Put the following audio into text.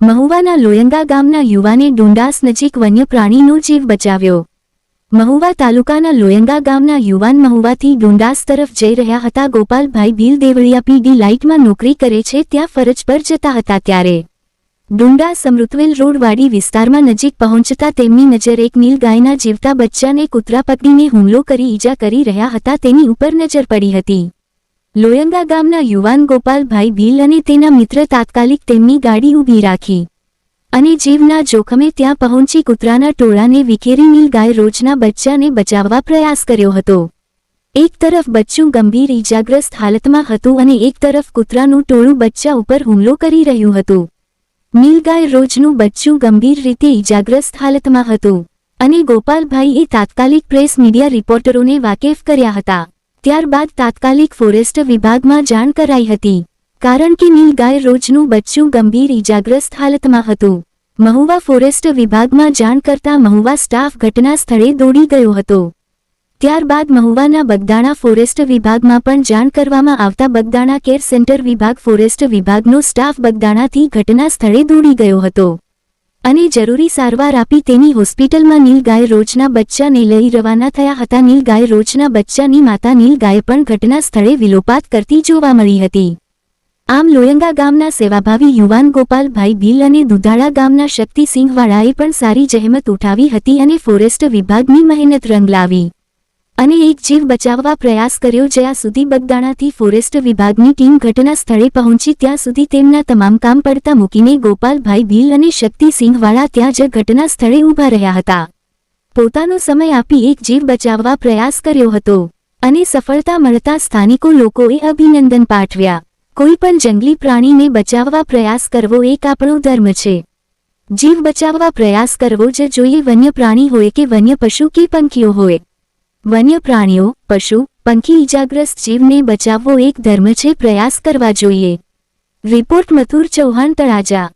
મહુવાના લોયંગા ગામના યુવાને ડુંડાસ નજીક વન્ય પ્રાણીનો જીવ બચાવ્યો. મહુવા તાલુકાના લોયંગા ગામના યુવાન મહુવાથી ડુંડાસ તરફ જઈ રહ્યા હતા. ગોપાલભાઈ ભીલ દેવળિયા પીડી લાઇટમાં નોકરી કરે છે, ત્યાં ફરજ પર જતા હતા ત્યારે. ડુંડાસ અમૃતવેલ રોડવાડી વિસ્તારમાં નજીક પહોંચતા તેમની નજર એક નીલ ગાયના જીવતા બચ્ચાને કૂતરા પકડીને હુમલો કરી ઈજા કરી રહ્યા હતા. તેની ઉપર નજર પડી હતી. લોયંગા ગામના યુવાન ગોપાલભાઈ ભીલ અને તેના મિત્ર તાત્કાલિક તેમની ગાડી ઊભી રાખી અને જીવના જોખમે ત્યાં પહોંચી કૂતરાના ટોળાને વિખેરી નીલ ગાય રોજના બચ્ચાને બચાવવા પ્રયાસ કર્યો હતો. એક તરફ બચ્ચું ગંભીર ઈજાગ્રસ્ત હાલતમાં હતું અને એક તરફ કૂતરાનું ટોળું બચ્ચા ઉપર હુમલો કરી રહ્યું હતું. નીલગાય રોજનું બચ્ચું ગંભીર રીતે ઈજાગ્રસ્ત હાલતમાં હતું અને ગોપાલભાઈએ તાત્કાલિક પ્રેસ મીડિયા રિપોર્ટરોને વાકેફ કર્યા હતા. ત્યારબાદ તાત્કાલિક ફોરેસ્ટ વિભાગમાં જાણ કરાઈ હતી. કારણ કે નીલગાય રોજનું બચ્ચું ગંભીર ઇજાગ્રસ્ત હાલતમાં હતું. મહુવા ફોરેસ્ટ વિભાગમાં જાણ કરતા મહુવા સ્ટાફ ઘટના સ્થળે દોડી ગયો હતો. ત્યારબાદ મહુવાના બગદાણા ફોરેસ્ટ વિભાગમાં પણ જાણ કરવામાં આવતા બગદાણા કેર સેન્ટર વિભાગ ફોરેસ્ટ વિભાગનો સ્ટાફ બગદાણાથી ઘટના સ્થળે દોડી ગયો હતો. અને જરૂરી સારવાર આપી તેની હોસ્પિટલમાં નીલગાય રોજના બચ્ચાને લઈ રવાના થયા હતા. નીલગાય રોજના બચ્ચાની માતા નીલગાય પણ ઘટના સ્થળે વિલોપાત કરતી જોવા મળી હતી. આમ લોયંગા ગામના સેવાભાવી યુવાન ગોપાલભાઈ ભીલ અને દુધાળા ગામના શક્તિસિંહવાળાએ પણ સારી જહેમત ઉઠાવી હતી અને ફોરેસ્ટ વિભાગની મહેનત રંગ લાવી. અને એક જીવ બચાવવા પ્રયાસ કર્યો જ્યાં સુધી બગદાણાથી ફોરેસ્ટ વિભાગની ટીમ ઘટના સ્થળે પહોંચી, ત્યાં સુધી તેમના તમામ કામ પડતા મૂકીને ગોપાલભાઈ ભીલ અને શક્તિસિંહવાળા ત્યાં જ ઘટના સ્થળે ઊભા રહ્યા હતા. પોતાનો સમય આપી એક જીવ બચાવવા પ્રયાસ કર્યો હતો અને સફળતા મળતા સ્થાનિકો લોકોએ અભિનંદન પાઠવ્યા. કોઈ પણ જંગલી પ્રાણીને બચાવવા પ્રયાસ કરવો એક આપણો ધર્મ છે. જીવ બચાવવા પ્રયાસ કરવો જ જોઈએ, વન્ય પ્રાણી હોય કે વન્ય પશુ કે પંખીઓ હોય. વન્ય પ્રાણીઓ પશુ, પંખી ઈજાગ્રસ્ત જીવને બચાવવો એક ધર્મ છે પ્રયાસ કરવા જોઈએ. રિપોર્ટ મથુર ચૌહાણ તળાજા.